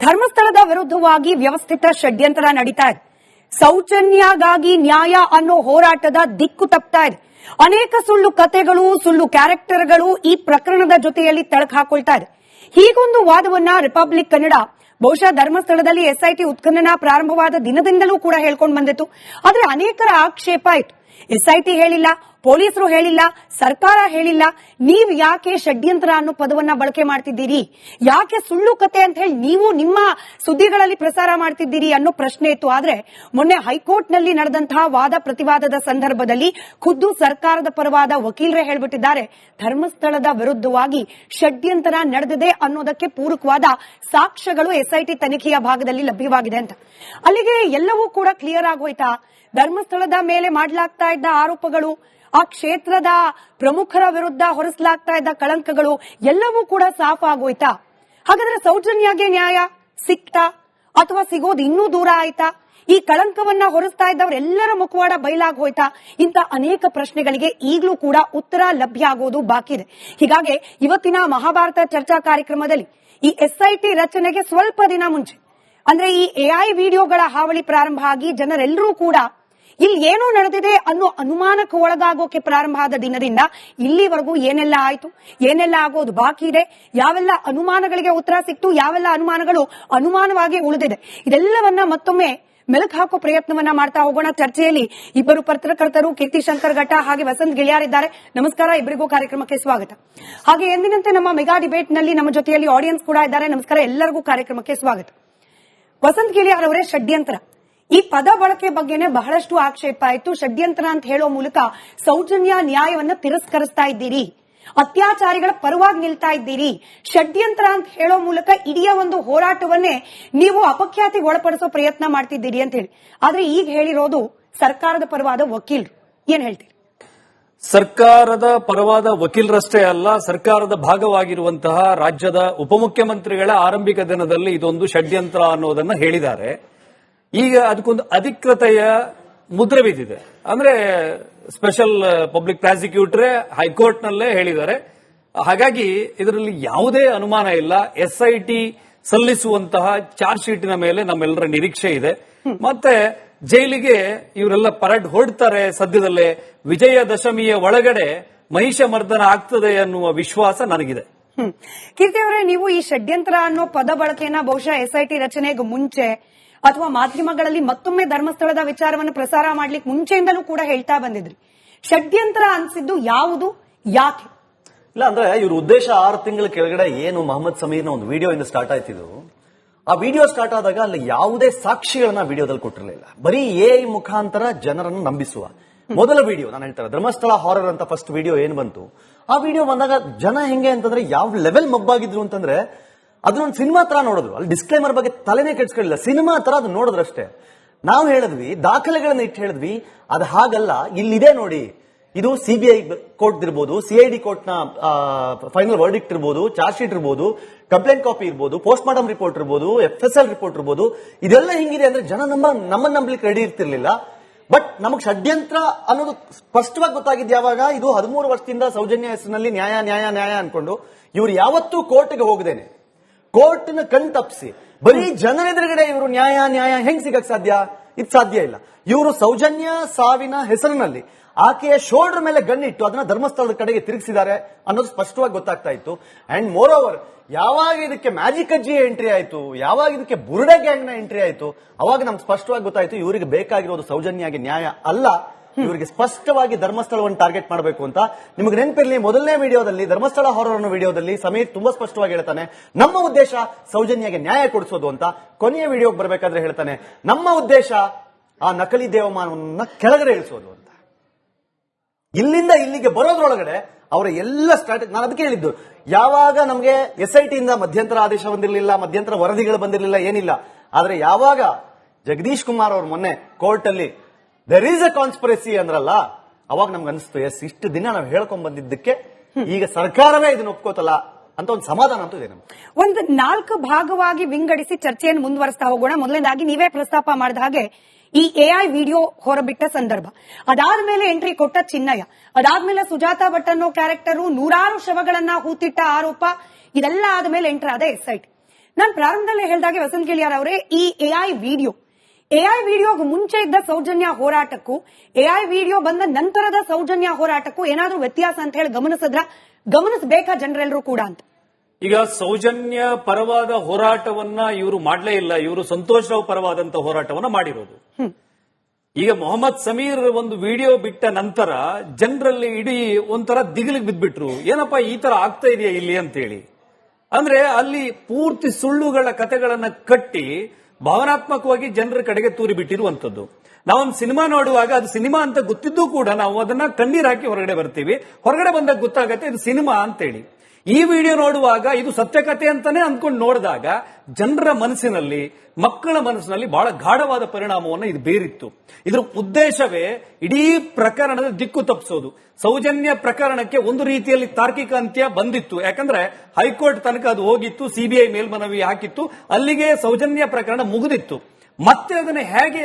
ಧರ್ಮಸ್ಥಳದ ವಿರುದ್ಧವಾಗಿ ವ್ಯವಸ್ಥಿತ ಷಡ್ಯಂತ್ರ ನಡೀತಾ ಇದೆ. ಸೌಜನ್ಯಗಾಗಿ ನ್ಯಾಯ ಅನ್ನೋ ಹೋರಾಟದ ದಿಕ್ಕು ತಪ್ತಾ ಇದೆ. ಅನೇಕ ಸುಳ್ಳು ಕತೆಗಳು, ಸುಳ್ಳು ಕ್ಯಾರೆಕ್ಟರ್ಗಳು ಈ ಪ್ರಕರಣದ ಜೊತೆಯಲ್ಲಿ ತಳಕ್ ಹಾಕೊಳ್ತಾ ಇದೆ. ಹೀಗೊಂದು ವಾದವನ್ನ ರಿಪಬ್ಲಿಕ್ ಕನ್ನಡ, ಬಹುಶಃ ಧರ್ಮಸ್ಥಳದಲ್ಲಿ ಎಸ್ಐಟಿ ಉತ್ಖನನ ಪ್ರಾರಂಭವಾದ ದಿನದಿಂದಲೂ ಕೂಡ ಹೇಳ್ಕೊಂಡು ಬಂದಿತ್ತು. ಆದ್ರೆ ಅನೇಕರ ಆಕ್ಷೇಪ ಆಯಿತು ಎಸ್ಐಟಿ ಹೇಳಿಲ್ಲ ಪೊಲೀಸರು ಹೇಳಿಲ್ಲ, ಸರ್ಕಾರ ಹೇಳಿಲ್ಲ, ನೀವು ಯಾಕೆ ಷಡ್ಯಂತ್ರ ಅನ್ನೋ ಪದವನ್ನ ಬಳಕೆ ಮಾಡ್ತಿದ್ದೀರಿ? ಯಾಕೆ ಸುಳ್ಳು ಕತೆ ಅಂತ ಹೇಳಿ ನೀವು ನಿಮ್ಮ ಸುದ್ದಿಗಳಲ್ಲಿ ಪ್ರಸಾರ ಮಾಡ್ತಿದ್ದೀರಿ ಅನ್ನೋ ಪ್ರಶ್ನೆ ಇತ್ತು. ಆದ್ರೆ ಮೊನ್ನೆ ಹೈಕೋರ್ಟ್ನಲ್ಲಿ ನಡೆದಂತಹ ವಾದ ಪ್ರತಿವಾದದ ಸಂದರ್ಭದಲ್ಲಿ ಖುದ್ದು ಸರ್ಕಾರದ ಪರವಾದ ವಕೀಲರೇ ಹೇಳ್ಬಿಟ್ಟಿದ್ದಾರೆ. ಧರ್ಮಸ್ಥಳದ ವಿರುದ್ಧವಾಗಿ ಷಡ್ಯಂತ್ರ ನಡೆದಿದೆ ಅನ್ನೋದಕ್ಕೆ ಪೂರಕವಾದ ಸಾಕ್ಷ್ಯಗಳು ಎಸ್ಐಟಿ ತನಿಖೆಯ ಭಾಗದಲ್ಲಿ ಲಭ್ಯವಾಗಿದೆ ಅಂತ. ಅಲ್ಲಿಗೆ ಎಲ್ಲವೂ ಕೂಡ ಕ್ಲಿಯರ್ ಆಗೋಯ್ತಾ? ಧರ್ಮಸ್ಥಳದ ಮೇಲೆ ಮಾಡಲಾಗ್ತಾ ಇದ್ದ ಆರೋಪಗಳು? ಆ ಕ್ಷೇತ್ರದ ಪ್ರಮುಖರ ವಿರುದ್ಧ ಹೊರಿಸಲಾಗ್ತಾ ಇದ್ದ ಕಳಂಕಗಳು ಎಲ್ಲವೂ ಕೂಡ ಸಾಫ್ ಆಗೋಯ್ತಾ ಹಾಗಾದ್ರೆ ಸೌಜನ್ಯಗೆ ನ್ಯಾಯ ಸಿಕ್ತಾ? ಅಥವಾ ಸಿಗೋದು ಇನ್ನೂ ದೂರ ಆಯ್ತಾ? ಈ ಕಳಂಕವನ್ನ ಹೊರಿಸ್ತಾ ಇದ್ದವರೆಲ್ಲರ ಮುಖವಾಡ ಬಯಲಾಗಿ ಹೋಯ್ತಾ ಇಂತ ಅನೇಕ ಪ್ರಶ್ನೆಗಳಿಗೆ ಈಗಲೂ ಕೂಡ ಉತ್ತರ ಲಭ್ಯ ಆಗೋದು ಬಾಕಿ ಇದೆ. ಹೀಗಾಗಿ ಇವತ್ತಿನ ಮಹಾಭಾರತ ಚರ್ಚಾ ಕಾರ್ಯಕ್ರಮದಲ್ಲಿ ಈ ಎಸ್ಐಟಿ ರಚನೆಗೆ ಸ್ವಲ್ಪ ದಿನ ಮುಂಚೆ, ಅಂದ್ರೆ ಈ ಎಐ ವಿಡಿಯೋಗಳ ಹಾವಳಿ ಪ್ರಾರಂಭ ಆಗಿ ಜನರೆಲ್ಲರೂ ಕೂಡ ಇಲ್ಲಿ ಏನೋ ನಡೆದಿದೆ ಅನ್ನೋ ಅನುಮಾನಕ್ಕೆ ಒಳಗಾಗೋಕೆ ಪ್ರಾರಂಭ ಆದ ದಿನದಿಂದ ಇಲ್ಲಿವರೆಗೂ ಏನೆಲ್ಲ ಆಯ್ತು? ಏನೆಲ್ಲ ಆಗೋದು ಬಾಕಿ ಇದೆ? ಯಾವೆಲ್ಲ ಅನುಮಾನಗಳಿಗೆ ಉತ್ತರ ಸಿಕ್ತು? ಯಾವೆಲ್ಲ ಅನುಮಾನಗಳು ಅನುಮಾನವಾಗಿ ಉಳಿದಿದೆ? ಇದೆಲ್ಲವನ್ನ ಮತ್ತೊಮ್ಮೆ ಮೆಲುಕು ಹಾಕೋ ಪ್ರಯತ್ನವನ್ನ ಮಾಡ್ತಾ ಹೋಗೋಣ. ಚರ್ಚೆಯಲ್ಲಿ ಇಬ್ಬರು ಪತ್ರಕರ್ತರು ಕೀರ್ತಿ ಶಂಕರ್ ಘಟ್ಟ ಹಾಗೆ ವಸಂತ್ ಗಿಳಿಯಾರಿದ್ದಾರೆ ನಮಸ್ಕಾರ, ಇಬ್ಬರಿಗೂ ಕಾರ್ಯಕ್ರಮಕ್ಕೆ ಸ್ವಾಗತ. ಹಾಗೆ ಎಂದಿನಂತೆ ನಮ್ಮ ಮೆಗಾ ಡಿಬೇಟ್ನಲ್ಲಿ ನಮ್ಮ ಜೊತೆಯಲ್ಲಿ ಆಡಿಯನ್ಸ್ ಕೂಡ ಇದ್ದಾರೆ. ನಮಸ್ಕಾರ, ಎಲ್ಲರಿಗೂ ಕಾರ್ಯಕ್ರಮಕ್ಕೆ ಸ್ವಾಗತ. ವಸಂತ್ ಗಿಳಿಯಾರ್ ಅವರೇ ಷಡ್ಯಂತ್ರ. ಈ ಪದ ಬಳಕೆ ಬಗ್ಗೆನೆ ಬಹಳಷ್ಟು ಆಕ್ಷೇಪ ಆಯಿತು ಷಡ್ಯಂತ್ರ ಅಂತ ಹೇಳೋ ಮೂಲಕ ಸೌಜನ್ಯ ನ್ಯಾಯವನ್ನ ತಿರಸ್ಕರಿಸ್ತಾ ಇದ್ದೀರಿ. ಅತ್ಯಾಚಾರಿಗಳ ಪರವಾಗಿ ನಿಲ್ತಾ ಇದ್ದೀರಿ. ಷಡ್ಯಂತ್ರ ಅಂತ ಹೇಳೋ ಮೂಲಕ ಇಡೀ ಒಂದು ಹೋರಾಟವನ್ನೇ ನೀವು ಅಪಖ್ಯಾತಿಗೆ ಒಳಪಡಿಸೋ ಪ್ರಯತ್ನ ಮಾಡ್ತಿದ್ದೀರಿ ಅಂತ ಹೇಳಿ. ಆದ್ರೆ ಈಗ ಹೇಳಿರೋದು ಸರ್ಕಾರದ ಪರವಾದ ವಕೀಲರು. ಏನ್ ಹೇಳ್ತೀರಿ? ಸರ್ಕಾರದ ಪರವಾದ ವಕೀಲರಷ್ಟೇ ಅಲ್ಲ, ಸರ್ಕಾರದ ಭಾಗವಾಗಿರುವಂತಹ ರಾಜ್ಯದ ಉಪಮುಖ್ಯಮಂತ್ರಿಗಳ ಆರಂಭಿಕ ದಿನದಲ್ಲಿ ಇದೊಂದು ಷಡ್ಯಂತ್ರ ಅನ್ನೋದನ್ನ ಹೇಳಿದ್ದಾರೆ. ಈಗ ಅದಕ್ಕೊಂದು ಅಧಿಕೃತೆಯ ಮುದ್ರೆ ಬಿದ್ದಿದೆ. ಅಂದ್ರೆ ಸ್ಪೆಷಲ್ ಪಬ್ಲಿಕ್ ಪ್ರಾಸಿಕ್ಯೂಟರ್ ಹೈಕೋರ್ಟ್ ನಲ್ಲೇ ಹೇಳಿದ್ದಾರೆ. ಹಾಗಾಗಿ ಇದರಲ್ಲಿ ಯಾವುದೇ ಅನುಮಾನ ಇಲ್ಲ. ಎಸ್ಐಟಿ ಸಲ್ಲಿಸುವಂತಹ ಚಾರ್ಜ್ ಶೀಟಿನ ಮೇಲೆ ನಮ್ಮೆಲ್ಲರ ನಿರೀಕ್ಷೆ ಇದೆ. ಮತ್ತೆ ಜೈಲಿಗೆ ಇವರೆಲ್ಲ ಪರಡ್ ಹೊಡ್ತಾರೆ ಸದ್ಯದಲ್ಲೇ. ವಿಜಯದಶಮಿಯ ಒಳಗಡೆ ಮಹಿಷ ಮರ್ದನ ಆಗ್ತದೆ ಅನ್ನುವ ವಿಶ್ವಾಸ ನನಗಿದೆ. ಕೀರ್ತಿ ಅವರೇ, ನೀವು ಈ ಷಡ್ಯಂತ್ರ ಅನ್ನೋ ಪದ ಬಳಕೆಯನ್ನ ಬಹುಶಃ ಎಸ್ಐಟಿ ರಚನೆಗೆ ಮುಂಚೆ ಅಥವಾ ಮಾಧ್ಯಮಗಳಲ್ಲಿ ಮತ್ತೊಮ್ಮೆ ಧರ್ಮಸ್ಥಳದ ವಿಚಾರವನ್ನು ಪ್ರಸಾರ ಮಾಡ್ಲಿಕ್ಕೆ ಮುಂಚೆಯಿಂದಲೂ ಕೂಡ ಹೇಳ್ತಾ ಬಂದಿದ್ರಿ. ಷಡ್ಯಂತರ ಅನ್ಸಿದ್ದು ಯಾವುದು? ಯಾಕೆ? ಇಲ್ಲ, ಅಂದ್ರೆ ಇವ್ರ ಉದ್ದೇಶ ಆರು ತಿಂಗಳ ಕೆಳಗಡೆ ಏನು ಮೊಹಮ್ಮದ್ ಸಮೀರ್ನ ಒಂದು ವಿಡಿಯೋ ಇಂದ ಸ್ಟಾರ್ಟ್ ಆಯ್ತಿದ್ರು ಆ ವಿಡಿಯೋ ಸ್ಟಾರ್ಟ್ ಆದಾಗ ಅಲ್ಲಿ ಯಾವುದೇ ಸಾಕ್ಷಿಗಳನ್ನ ವಿಡಿಯೋದಲ್ಲಿ ಕೊಟ್ಟಿರಲಿಲ್ಲ. ಬರೀ ಎ ಮುಖಾಂತರ ಜನರನ್ನು ನಂಬಿಸುವ. ಮೊದಲ ವಿಡಿಯೋ ನಾನು ಹೇಳ್ತಾರೆ ಧರ್ಮಸ್ಥಳ ಹಾರರ್ ಅಂತ ಫಸ್ಟ್ ವಿಡಿಯೋ ಏನ್ ಬಂತು? ಆ ವಿಡಿಯೋ ಬಂದಾಗ ಜನ ಹೆಂಗೆ ಅಂತಂದ್ರೆ ಯಾವ ಲೆವೆಲ್ ಮಬ್ಬಾಗಿದ್ರು ಅಂತಂದ್ರೆ ಅದನ್ನೊಂದು ಸಿನಿಮಾ ತರ ನೋಡಿದ್ರು. ಅಲ್ಲಿ ಡಿಸ್ಕ್ಲೈಮರ್ ಬಗ್ಗೆ ತಲೆನೇ ಕೆಡ್ಸ್ಕೊಳ್ಳಿಲ್ಲ ಸಿನಿಮಾ ತರ ಅದು ನೋಡಿದ್ರಷ್ಟೇ ನಾವು ಹೇಳಿದ್ವಿ, ದಾಖಲೆಗಳನ್ನ ಇಟ್ಟು ಹೇಳಿದ್ವಿ, ಅದು ಹಾಗಲ್ಲ, ಇಲ್ಲಿದೆ ನೋಡಿ. ಇದು ಸಿಬಿಐ ಕೋರ್ಟ್ ಇರ್ಬೋದು ಸಿಐಡಿ ಕೋರ್ಟ್ನ ಫೈನಲ್ ವರ್ಡಿಕ್ಟ್ ಇರ್ಬೋದು ಚಾರ್ಜ್ ಶೀಟ್ ಇರ್ಬೋದು ಕಂಪ್ಲೇಂಟ್ ಕಾಪಿ ಇರ್ಬೋದು ಪೋಸ್ಟ್ ಮಾರ್ಟಮ್ ರಿಪೋರ್ಟ್ ಇರ್ಬೋದು ಎಫ್ ಎಸ್ ಎಲ್ ರಿಪೋರ್ಟ್ ಇರ್ಬೋದು. ಇದೆಲ್ಲ ಹಿಂಗಿದೆ ಅಂದ್ರೆ ಜನ ನಮ್ಮ, ನಮ್ಮನ್ನ ನಂಬಲಿಕ್ಕೆ ರೆಡಿ ಇರ್ತಿರ್ಲಿಲ್ಲ. ಬಟ್ ನಮಗ್ ಷಡ್ಯಂತ್ರ ಅನ್ನೋದು ಸ್ಪಷ್ಟವಾಗಿ ಗೊತ್ತಾಗಿದ್ದು ಯಾವಾಗ? ಇದು ಹದಿಮೂರು ವರ್ಷದಿಂದ ಸೌಜನ್ಯ ಹೆಸರಿನಲ್ಲಿ ನ್ಯಾಯ ನ್ಯಾಯ ನ್ಯಾಯ ಅನ್ಕೊಂಡು ಇವ್ರು ಯಾವತ್ತೂ ಕೋರ್ಟ್ಗೆ ಹೋಗದೇನೆ. ಕೋರ್ಟ್ನ ಕಣ್ ತಪ್ಪಿಸಿ. ಬರೀ ಜನರ ಎದುರುಗಡೆ ಇವರು ನ್ಯಾಯ ನ್ಯಾಯ ಹೆಂಗ್ ಸಿಗಕ್ ಸಾಧ್ಯ? ಇದು ಸಾಧ್ಯ ಇಲ್ಲ. ಇವರು ಸೌಜನ್ಯ, ಸಾವಿನ ಹೆಸರಿನಲ್ಲಿ ಆಕೆಯ ಶೋಲ್ಡರ್ ಮೇಲೆ ಗಣ್ಣಿಟ್ಟು ಅದನ್ನ ಧರ್ಮಸ್ಥಳದ ಕಡೆಗೆ ತಿರುಗಿಸಿದ್ದಾರೆ ಅನ್ನೋದು ಸ್ಪಷ್ಟವಾಗಿ ಗೊತ್ತಾಗ್ತಾ ಇತ್ತು. ಅಂಡ್ ಮೋರ್ ಓವರ್ ಯಾವಾಗ ಇದಕ್ಕೆ ಮ್ಯಾಜಿಕ್ ಅಜ್ಜಿ ಎಂಟ್ರಿ ಆಯ್ತು? ಯಾವಾಗ ಇದಕ್ಕೆ ಬುರುಡೆ ಗ್ಯಾಂಗ್ನ ಎಂಟ್ರಿ ಆಯ್ತು? ಅವಾಗ ನಮ್ಗೆ ಸ್ಪಷ್ಟವಾಗಿ ಗೊತ್ತಾಯ್ತು ಇವರಿಗೆ ಬೇಕಾಗಿರೋದು ಸೌಜನ್ಯಾಗಿ ನ್ಯಾಯ ಅಲ್ಲ. ಇವರಿಗೆ ಸ್ಪಷ್ಟವಾಗಿ ಧರ್ಮಸ್ಥಳವನ್ನು ಟಾರ್ಗೆಟ್ ಮಾಡಬೇಕು ಅಂತ. ನಿಮಗೆ ನೆನಪಿರಲಿ, ಮೊದಲನೇ ವಿಡಿಯೋದಲ್ಲಿ, ಧರ್ಮಸ್ಥಳ ಹಾರರ್ ಅನ್ನೋ ವಿಡಿಯೋದಲ್ಲಿ ಸಮೀರ್ ತುಂಬಾ ಸ್ಪಷ್ಟವಾಗಿ ಹೇಳ್ತಾನೆ, ನಮ್ಮ ಉದ್ದೇಶ ಸೌಜನ್ಯಗೆ ನ್ಯಾಯ ಕೊಡಿಸೋದು ಅಂತ ಕೊನೆಯ ವಿಡಿಯೋಗೆ ಬರಬೇಕಾದ್ರೆ ಹೇಳ್ತಾನೆ, ನಮ್ಮ ಉದ್ದೇಶ ಆ ನಕಲಿ ದೇವಮಾನವನ್ನ ಕೆಳಗಡೆ ಇಳಿಸೋದು ಅಂತ. ಇಲ್ಲಿಂದ ಇಲ್ಲಿಗೆ ಬರೋದ್ರೊಳಗಡೆ ಅವರ ಎಲ್ಲ ಸ್ಟ್ರಾಟಜಿ ನಾನು ಅದಕ್ಕೆ ಹೇಳಿದ್ದು, ಯಾವಾಗ ನಮಗೆ ಎಸ್ ಐ ಟಿಯಿಂದ ಮಧ್ಯಂತರ ಆದೇಶ ಬಂದಿರಲಿಲ್ಲ, ಮಧ್ಯಂತರ ವರದಿಗಳು ಬಂದಿರಲಿಲ್ಲ, ಏನಿಲ್ಲ. ಆದ್ರೆ ಯಾವಾಗ ಜಗದೀಶ್ ಕುಮಾರ್ ಅವರು ಮೊನ್ನೆ ಕೋರ್ಟ್ ಅಲ್ಲಿ ದರ್ ಈಸ್ ಅ ಕಾನ್ಸ್ಪಿರಸಿ ಅಂದ್ರಲ್ಲ, ಅವಾಗ ನಮ್ಗೆ ಅನಿಸ್ತು, ಎಸ್, ಇಷ್ಟು ದಿನ ನಾವು ಹೇಳ್ಕೊಂಡ್ ಬಂದಿದ್ದಕ್ಕೆ ಈಗ ಸರ್ಕಾರವೇ ಇದನ್ನ ಒಪ್ಕೋತಲ್ಲ ಅಂತ ಒಂದು ಸಮಾಧಾನ ಅಂತೂ ಇದೆ ಒಂದು ನಾಲ್ಕು ಭಾಗವಾಗಿ ವಿಂಗಡಿಸಿ ಚರ್ಚೆಯನ್ನು ಮುಂದುವರಿಸ್ತಾ ಹೋಗೋಣ. ಮೊದಲನೇದಾಗಿ ನೀವೇ ಪ್ರಸ್ತಾಪ ಮಾಡಿದ ಹಾಗೆ ಈ ಎಐ ವಿಡಿಯೋ ಹೊರಬಿಟ್ಟ ಸಂದರ್ಭ. ಅದಾದ ಮೇಲೆ ಎಂಟ್ರಿ ಕೊಟ್ಟ ಚಿನ್ನಯ್ಯ. ಅದಾದ್ಮೇಲೆ ಸುಜಾತಾ ಭಟ್ ಅನ್ನೋ ಕ್ಯಾರೆಕ್ಟರು ನೂರಾರು ಶವಗಳನ್ನ ಹೂತಿಟ್ಟ ಆರೋಪ. ಇದೆಲ್ಲ ಆದ್ಮೇಲೆ ಎಂಟ್ರ್ ಆದ ಎಸ್ಐಟಿ ನಾನು ಪ್ರಾರಂಭದಲ್ಲೇ ಹೇಳಿದಾಗೆ ವಸಂತ್ ಗಿಳಿಯಾರ್ ಅವರೇ ಈ ಎಐ ವಿಡಿಯೋ ಎಐ ವಿಡಿಯೋಗೂ ಮುಂಚೆ ಇದ್ದ ಸೌಜನ್ಯ ಹೋರಾಟಕ್ಕೂ ಎಐ ವಿಡಿಯೋ ಬಂದ ನಂತರದ ಸೌಜನ್ಯ ಹೋರಾಟಕ್ಕೂ ಏನಾದ್ರೂ ವ್ಯತ್ಯಾಸ ಅಂತ ಹೇಳಿ ಗಮನಿಸಿದ್ರ? ಗಮನಿಸಬೇಕಾ ಜನರೆಲ್ಲರೂ ಕೂಡ ಅಂತ? ಈಗ ಸೌಜನ್ಯ ಪರವಾದ ಹೋರಾಟವನ್ನ ಇವರು ಮಾಡಲೇ ಇಲ್ಲ. ಇವರು ಸಂತೋಷ್ ರಾವ್ ಪರವಾದಂತ ಹೋರಾಟವನ್ನ ಮಾಡಿರೋದು. ಈಗ ಮೊಹಮ್ಮದ್ ಸಮೀರ್ ಒಂದು ವಿಡಿಯೋ ಬಿಟ್ಟ ನಂತರ ಜನರಲ್ಲಿ ಇಡೀ ಒಂಥರ ದಿಗಿಲಿಗೆ ಬಿದ್ಬಿಟ್ರು. ಏನಪ್ಪಾ ಈ ತರ ಆಗ್ತಾ ಇದೆಯಾ ಇಲ್ಲಿ ಅಂತೇಳಿ. ಅಂದ್ರೆ ಅಲ್ಲಿ ಪೂರ್ತಿ ಸುಳ್ಳುಗಳ ಕತೆಗಳನ್ನ ಕಟ್ಟಿ ಭಾವನಾತ್ಮಕವಾಗಿ ಜನರ ಕಡೆಗೆ ತೂರಿ ಬಿಟ್ಟಿರುವಂತದ್ದು ನಾವೊಂದು ಸಿನಿಮಾ ನೋಡುವಾಗ ಅದು ಸಿನಿಮಾ ಅಂತ ಗೊತ್ತಿದ್ದು ಕೂಡ ನಾವು ಅದನ್ನ ಕಣ್ಣೀರ್ ಹಾಕಿ ಹೊರಗಡೆ ಬರ್ತೀವಿ. ಹೊರಗಡೆ ಬಂದಾಗ ಗೊತ್ತಾಗತ್ತೆ ಇದು ಸಿನಿಮಾ ಅಂತೇಳಿ. ಈ ವಿಡಿಯೋ ನೋಡುವಾಗ ಇದು ಸತ್ಯಕತೆ ಅಂತಾನೆ ಅಂದ್ಕೊಂಡು ನೋಡಿದಾಗ ಜನರ ಮನಸ್ಸಿನಲ್ಲಿ, ಮಕ್ಕಳ ಮನಸ್ಸಿನಲ್ಲಿ ಬಹಳ ಗಾಢವಾದ ಪರಿಣಾಮವನ್ನು ಇದು ಬೀರಿತ್ತು. ಇದರ ಉದ್ದೇಶವೇ ಇಡೀ ಪ್ರಕರಣದ ದಿಕ್ಕು ತಪ್ಪಿಸೋದು. ಸೌಜನ್ಯ ಪ್ರಕರಣಕ್ಕೆ ಒಂದು ರೀತಿಯಲ್ಲಿ ತಾರ್ಕಿಕ ಅಂತ್ಯ ಬಂದಿತ್ತು. ಯಾಕಂದ್ರೆ ಹೈಕೋರ್ಟ್ ತನಕ ಅದು ಹೋಗಿತ್ತು, ಸಿಬಿಐ ಮೇಲ್ಮನವಿ ಹಾಕಿತ್ತು. ಅಲ್ಲಿಗೆ ಸೌಜನ್ಯ ಪ್ರಕರಣ ಮುಗಿದಿತ್ತು. ಮತ್ತೆ ಅದನ್ನ ಹೇಗೆ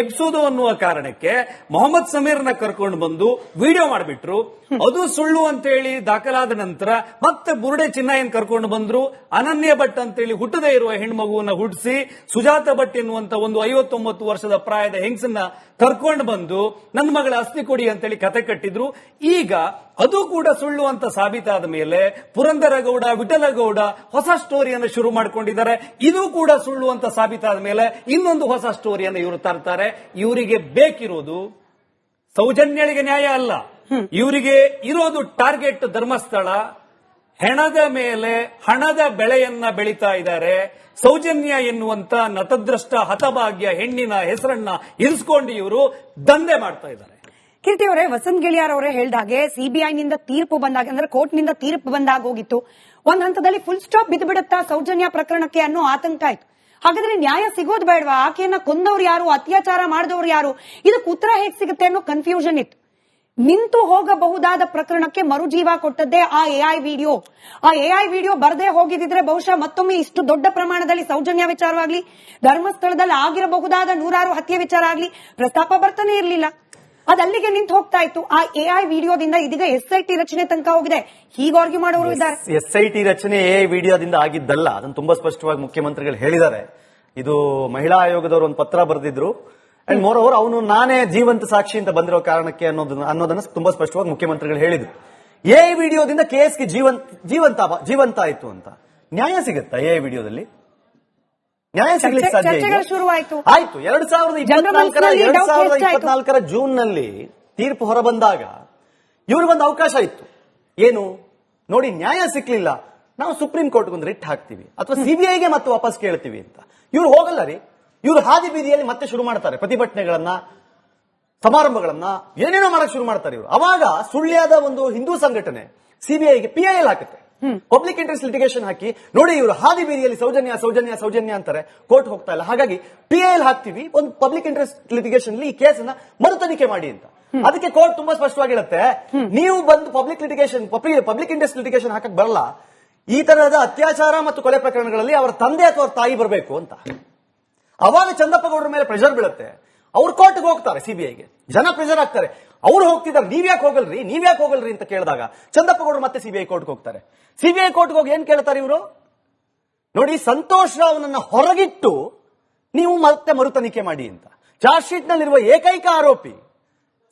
ಎಬ್ಸೋದು ಅನ್ನುವ ಕಾರಣಕ್ಕೆ ಮೊಹಮ್ಮದ್ ಸಮೀರ್ನ ಕರ್ಕೊಂಡು ಬಂದು ವಿಡಿಯೋ ಮಾಡಿಬಿಟ್ರು. ಅದು ಸುಳ್ಳು ಅಂತೇಳಿ ದಾಖಲಾದ ನಂತರ ಮತ್ತೆ ಬುರುಡೆ ಚಿನ್ನಯ್ಯನ್ ಕರ್ಕೊಂಡು ಬಂದ್ರು. ಅನನ್ಯ ಭಟ್ ಅಂತೇಳಿ ಹುಟ್ಟದೇ ಇರುವ ಹೆಣ್ಮಗುವನ್ನ ಹುಟ್ಟಿಸಿ ಸುಜಾತ ಭಟ್ ಎನ್ನುವಂತ ಒಂದು ಐವತ್ತೊಂಬತ್ತು ವರ್ಷದ ಪ್ರಾಯದ ಹೆಂಗಸನ್ನ ಕರ್ಕೊಂಡು ಬಂದು ನನ್ನ ಮಗಳ ಅಸ್ಥಿ ಕೊಡಿ ಅಂತೇಳಿ ಕತೆ ಕಟ್ಟಿದ್ರು. ಈಗ ಅದು ಕೂಡ ಸುಳ್ಳು ಅಂತ ಸಾಬೀತಾದ ಮೇಲೆ ಪುರಂದರಗೌಡ ವಿಠಲಗೌಡ ಹೊಸ ಸ್ಟೋರಿಯನ್ನು ಶುರು ಮಾಡ್ಕೊಂಡಿದ್ದಾರೆ. ಇದು ಕೂಡ ಸುಳ್ಳು ಅಂತ ಸಾಬೀತಾದ ಮೇಲೆ ಇನ್ನೊಂದು ಹೊಸ ಸ್ಟೋರಿಯನ್ನು ಇವರು ತರ್ತಾರೆ. ಇವರಿಗೆ ಬೇಕಿರೋದು ಸೌಜನ್ಯಳಿಗೆ ನ್ಯಾಯ ಅಲ್ಲ. ಇವರಿಗೆ ಇರೋದು ಟಾರ್ಗೆಟ್ ಧರ್ಮಸ್ಥಳ. ಹೆಣದ ಮೇಲೆ ಹಣದ ಬೆಳೆಯನ್ನ ಬೆಳೀತಾ ಇದ್ದಾರೆ. ಸೌಜನ್ಯ ಎನ್ನುವಂತ ನತದ್ರಷ್ಟ ಹತಭಾಗ್ಯ ಹೆಣ್ಣಿನ ಹೆಸರನ್ನ ಇರಿಸ್ಕೊಂಡು ಇವರು ದಂಧೆ ಮಾಡ್ತಾ ಇದ್ದಾರೆ. ಕೀರ್ತಿ ಅವರೇ ವಸಂತ್ ಗಿಳಿಯಾರ್ ಅವರೇ ಹೇಳ್ದಾಗೆ ಸಿಬಿಐ ನಿಂದ ತೀರ್ಪು ಬಂದಾಗ, ಅಂದ್ರೆ ಕೋರ್ಟ್ನಿಂದ ತೀರ್ಪು ಬಂದಾಗ ಹೋಗಿತ್ತು. ಒಂದ್ ಹಂತದಲ್ಲಿ ಫುಲ್ ಸ್ಟಾಪ್ ಬಿದ್ದು ಬಿಡುತ್ತಾ ಸೌಜನ್ಯ ಪ್ರಕರಣಕ್ಕೆ ಅನ್ನೋ ಆತಂಕ ಆಯ್ತು. ಹಾಗಾದ್ರೆ ನ್ಯಾಯ ಸಿಗೋದು ಬೇಡವಾ? ಆಕೆಯನ್ನ ಕೊಂದವ್ರು ಯಾರು? ಅತ್ಯಾಚಾರ ಮಾಡಿದವ್ರು ಯಾರು? ಇದಕ್ಕೆ ಉತ್ತರ ಹೇಗ್ ಸಿಗುತ್ತೆ ಅನ್ನೋ ಕನ್ಫ್ಯೂಷನ್ ಇತ್ತು. ನಿಂತು ಹೋಗಬಹುದಾದ ಪ್ರಕರಣಕ್ಕೆ ಮರುಜೀವ ಕೊಟ್ಟದ್ದೇ ಆ ಎಐ ವಿಡಿಯೋ ಆ ಎಐ ವಿಡಿಯೋ ಬರದೆ ಹೋಗಿದ್ರೆ ಬಹುಶಃ ಮತ್ತೊಮ್ಮೆ ಇಷ್ಟು ದೊಡ್ಡ ಪ್ರಮಾಣದಲ್ಲಿ ಸೌಜನ್ಯ ವಿಚಾರವಾಗ್ಲಿ, ಧರ್ಮಸ್ಥಳದಲ್ಲಿ ಆಗಿರಬಹುದಾದ ನೂರಾರು ಹತ್ಯೆ ವಿಚಾರ ಆಗ್ಲಿ, ಪ್ರಸ್ತಾಪ ಬರ್ತಾನೆ ಇರಲಿಲ್ಲ. ಅದ್ ಅಲ್ಲಿಗೆ ನಿಂತು ಹೋಗ್ತಾ ಇತ್ತು. ಆ ಎ ಐ ವಿಡಿಯೋದಿಂದ ಇದೀಗ ಎಸ್ ಐ ಟಿ ರಚನೆ ತನಕ ಹೋಗಿದೆ. ಹೀಗೆ ಆರ್ಗ್ಯೂ ಮಾಡೋರು ಇದ್ದಾರೆ. ಎಸ್ ಐ ಟಿ ರಚನೆ ಎ ವಿಡಿಯೋದಿಂದ ಆಗಿದ್ದಲ್ಲ. ಅದನ್ನು ತುಂಬಾ ಸ್ಪಷ್ಟವಾಗಿ ಮುಖ್ಯಮಂತ್ರಿಗಳು ಹೇಳಿದ್ದಾರೆ. ಇದು ಮಹಿಳಾ ಆಯೋಗದವರು ಒಂದು ಪತ್ರ ಬರೆದಿದ್ರು. ಅಂಡ್ ಮೋರ್ ಓವರ್ ಅವನು ನಾನೇ ಜೀವಂತ ಸಾಕ್ಷಿ ಅಂತ ಬಂದಿರೋ ಕಾರಣಕ್ಕೆ ಅನ್ನೋದನ್ನ ಅನ್ನೋದನ್ನ ತುಂಬಾ ಸ್ಪಷ್ಟವಾಗಿ ಮುಖ್ಯಮಂತ್ರಿಗಳು ಹೇಳಿದ್ರು. ಎ ವಿಡಿಯೋದಿಂದ ಕೇಸ್ಗೆ ಜೀವಂತ ಜೀವಂತ ಜೀವಂತ ಆಯ್ತು ಅಂತ. ನ್ಯಾಯ ಸಿಗುತ್ತಾ ಎ ವಿಡಿಯೋದಲ್ಲಿ? ನ್ಯಾಯ ಸಿಗ್ಲಿಕ್ಕೆ ಸಾಧ್ಯ ಆಯ್ತು ಎರಡ್ ಸಾವಿರದ ಇಪ್ಪತ್ನಾಲ್ಕರ ಎರಡ್ ಸಾವಿರದ ಇಪ್ಪತ್ನಾಲ್ಕರ ಜೂನ್ನಲ್ಲಿ ತೀರ್ಪು ಹೊರಬಂದಾಗ ಇವ್ರಿಗೊಂದು ಅವಕಾಶ ಇತ್ತು. ಏನು? ನೋಡಿ ನ್ಯಾಯ ಸಿಕ್ಲಿಲ್ಲ. ನಾವು ಸುಪ್ರೀಂ ಕೋರ್ಟ್ ಒಂದು ರಿಟ್ ಹಾಕ್ತೀವಿ. ಅಥವಾ ಸಿಬಿಐಗೆ ಮತ್ತೆ ವಾಪಸ್ ಕೇಳ್ತೀವಿ ಅಂತ. ಇವ್ರು ಹೋಗಲ್ಲ ರೀ. ಇವ್ರು ಹಾದಿ ಬೀದಿಯಲ್ಲಿ ಮತ್ತೆ ಶುರು ಮಾಡ್ತಾರೆ. ಪ್ರತಿಭಟನೆಗಳನ್ನ ಸಮಾರಂಭಗಳನ್ನ ಏನೇನೋ ಮಾಡಕ್ ಶುರು ಮಾಡ್ತಾರೆ ಇವರು. ಅವಾಗ ಸುಳ್ಳ್ಯಾದ ಒಂದು ಹಿಂದೂ ಸಂಘಟನೆ ಸಿಬಿಐಗೆ ಪಿಐಎಲ್ ಹಾಕುತ್ತೆ. ಪಬ್ಲಿಕ್ ಇಂಟ್ರೆಸ್ಟ್ ಲಿಟಿಗೇಷನ್ ಹಾಕಿ ನೋಡಿ ಇವರು ಹಾದಿ ಬೀದಿಯಲ್ಲಿ ಸೌಜನ್ಯ ಸೌಜನ್ಯ ಸೌಜನ್ಯ ಅಂತಾರೆ. ಕೋರ್ಟ್ ಹೋಗ್ತಾ ಇಲ್ಲ. ಹಾಗಾಗಿ ಪಿ ಎಲ್ ಹಾಕ್ತಿವಿ. ಒಂದು ಪಬ್ಲಿಕ್ ಇಂಟ್ರೆಸ್ಟ್ ಲಿಟಿಗೇಷನ್ ಈ ಕೇಸನ್ನ ಮರು ತನಿಖೆ ಮಾಡಿ ಅಂತ. ಅದಕ್ಕೆ ಕೋರ್ಟ್ ತುಂಬಾ ಸ್ಪಷ್ಟವಾಗಿ ಹೇಳುತ್ತೆ ನೀವು ಬಂದು public litigation public interest litigation ಹಾಕಕ್ ಬರಲ್ಲ. ಈ ತರಹದ ಅತ್ಯಾಚಾರ ಮತ್ತು ಕೊಲೆ ಪ್ರಕರಣಗಳಲ್ಲಿ ಅವರ ತಂದೆ ಅಥವಾ ಅವ್ರ ತಾಯಿ ಬರಬೇಕು ಅಂತ. ಅವಾಗ ಚಂದಪ್ಪ ಗೌಡರ ಮೇಲೆ ಪ್ರೆಷರ್ ಬೀಳುತ್ತೆ. ಅವ್ರು ಕೋರ್ಟ್ಗೆ ಹೋಗ್ತಾರೆ ಸಿಬಿಐಗೆ ಜನ ಪ್ರೆಷರ್ ಆಗ್ತಾರೆ. ಅವ್ರು ಹೋಗ್ತಿದ್ದಾರೆ ನೀವ್ಯಾಕೆ ಹೋಗಲ್ರಿ? ನೀವ್ಯಾಕೆ ಹೋಗಲ್ರಿ ಅಂತ ಕೇಳಿದಾಗ ಚಂದಪ್ಪ ಗೌಡರು ಮತ್ತೆ ಸಿಬಿಐ ಕೋರ್ಟ್ಗೆ ಹೋಗ್ತಾರೆ. ಸಿಬಿಐ ಕೋರ್ಟ್ಗೆ ಹೋಗಿ ಏನ್ ಕೇಳ್ತಾರೆ ಇವರು? ನೋಡಿ ಸಂತೋಷ್ ರಾವ್ನನ್ನ ಹೊರಗಿಟ್ಟು ನೀವು ಮತ್ತೆ ಮರು ತನಿಖೆ ಮಾಡಿ ಅಂತ. ಚಾರ್ಜ್ ಶೀಟ್ ನಲ್ಲಿರುವ ಏಕೈಕ ಆರೋಪಿ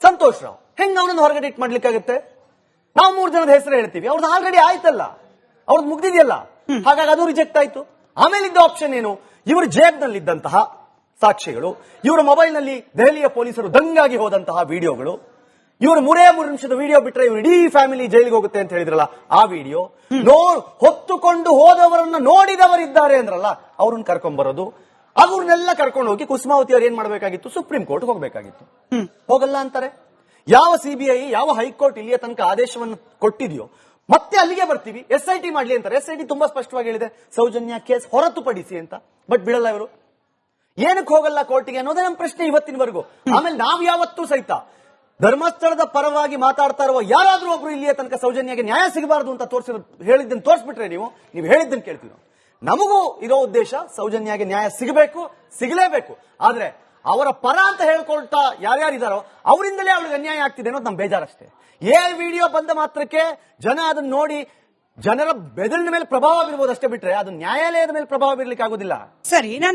ಸಂತೋಷ್ ರಾವ್. ಹೆಂಗ್ ಅವನನ್ನು ಹೊರಗಡೆ ಇಟ್ ಮಾಡ್ಲಿಕ್ಕಾಗುತ್ತೆ? ನಾವು ಮೂರು ಜನದ ಹೆಸರು ಹೇಳ್ತೀವಿ. ಅವ್ರದ್ದು ಆಲ್ರೆಡಿ ಆಯ್ತಲ್ಲ. ಅವ್ರದ್ದು ಮುಗ್ದಿದೆಯಲ್ಲ. ಹಾಗಾಗಿ ಅದು ರಿಜೆಕ್ಟ್ ಆಯ್ತು. ಆಮೇಲೆ ಇದ್ದ ಆಪ್ಷನ್ ಏನು? ಇವ್ರ ಜೇಬ್ನಲ್ಲಿದ್ದಂತಹ ಸಾಕ್ಷಿಗಳು ಇವರ ಮೊಬೈಲ್ನಲ್ಲಿ ದೆಹಲಿಯ ಪೊಲೀಸರು ದಂಗಾಗಿ ಹೋದಂತಹ ವಿಡಿಯೋಗಳು. ಇವರು ಮೂರೇ ಮೂರು ನಿಮಿಷದ ವಿಡಿಯೋ ಬಿಟ್ರೆ ಇವರು ಇಡೀ ಫ್ಯಾಮಿಲಿ ಜೈಲಿಗೆ ಹೋಗುತ್ತೆ ಅಂತ ಹೇಳಿದ್ರಲ್ಲ ಆ ವಿಡಿಯೋ ನೋ ಹೊತ್ತುಕೊಂಡು ಹೋದವರನ್ನ ನೋಡಿದವರಿದ್ದಾರೆ ಅಂದ್ರಲ್ಲ ಅವ್ರನ್ನ ಕರ್ಕೊಂಡ್ ಬರೋದು ಅವ್ರನ್ನೆಲ್ಲ ಕರ್ಕೊಂಡು ಹೋಗಿ ಕುಸುಮಾವತಿ ಅವ್ರು ಏನ್ ಮಾಡ್ಬೇಕಾಗಿತ್ತು? ಸುಪ್ರೀಂ ಕೋರ್ಟ್ ಹೋಗ್ಬೇಕಾಗಿತ್ತು. ಹೋಗಲ್ಲ ಅಂತಾರೆ. ಯಾವ ಸಿಬಿಐ ಯಾವ ಹೈಕೋರ್ಟ್ ಇಲ್ಲಿಯ ತನಕ ಆದೇಶವನ್ನು ಕೊಟ್ಟಿದೆಯೋ ಮತ್ತೆ ಅಲ್ಲಿಗೆ ಬರ್ತೀವಿ. ಎಸ್ ಐ ಟಿ ಮಾಡ್ಲಿ ಅಂತಾರೆ. ಎಸ್ ಐ ಟಿ ತುಂಬಾ ಸ್ಪಷ್ಟವಾಗಿ ಹೇಳಿದೆ. ಸೌಜನ್ಯ ಕೇಸ್ ಹೊರತುಪಡಿಸಿ ಅಂತ. ಬಟ್ ಬಿಡಲ್ಲ ಇವರು. ಏನಕ್ಕೆ ಹೋಗಲ್ಲ ಕೋರ್ಟಿಗೆ ಅನ್ನೋದೇ ನಮ್ಮ ಪ್ರಶ್ನೆ ಇವತ್ತಿನವರೆಗೂ. ಆಮೇಲೆ ನಾವ್ ಯಾವತ್ತೂ ಸಹಿತ ಧರ್ಮಸ್ಥಳದ ಪರವಾಗಿ ಮಾತಾಡ್ತಾ ಇರುವ ಯಾರಾದ್ರೂ ಒಬ್ರು ಇಲ್ಲಿಯ ತನಕ ಸೌಜನ್ಯಗೆ ನ್ಯಾಯ ಸಿಗಬಾರದು ಅಂತ ತೋರಿಸಿ ಹೇಳಿದ್ದನ್ನು ತೋರಿಸ್ಬಿಟ್ರೆ ನೀವು ನೀವು ಹೇಳಿದ್ದನ್ನು ಕೇಳ್ತೀವಿ ನಮಗೂ ಇರೋ ಉದ್ದೇಶ ಸೌಜನ್ಯಗೆ ನ್ಯಾಯ ಸಿಗಬೇಕು, ಸಿಗಲೇಬೇಕು. ಆದ್ರೆ ಅವರ ಪರ ಅಂತ ಹೇಳ್ಕೊಳ್ತಾ ಯಾರ್ಯಾರಿದಾರೋ ಅವರಿಂದಲೇ ಅವಳಿಗೆ ಅನ್ಯಾಯ ಆಗ್ತಿದೆ ಅನ್ನೋದು ನಮ್ಮ ಬೇಜಾರಷ್ಟೇ. ಏ ವಿಡಿಯೋ ಬಂದ ಮಾತ್ರಕ್ಕೆ ಜನ ಅದನ್ನ ನೋಡಿ ಜನರ ಬೆದರಿನ ಮೇಲೆ ಪ್ರಭಾವ ಬೀರ್ಬೋದು ಅಷ್ಟೇ ಬಿಟ್ರೆ ಅದು ನ್ಯಾಯಾಲಯದ ಮೇಲೆ ಪ್ರಭಾವ ಬೀರ್ಲಿಕ್ಕೆ ಆಗೋದಿಲ್ಲ. ಸರಿ, ನನ್ನ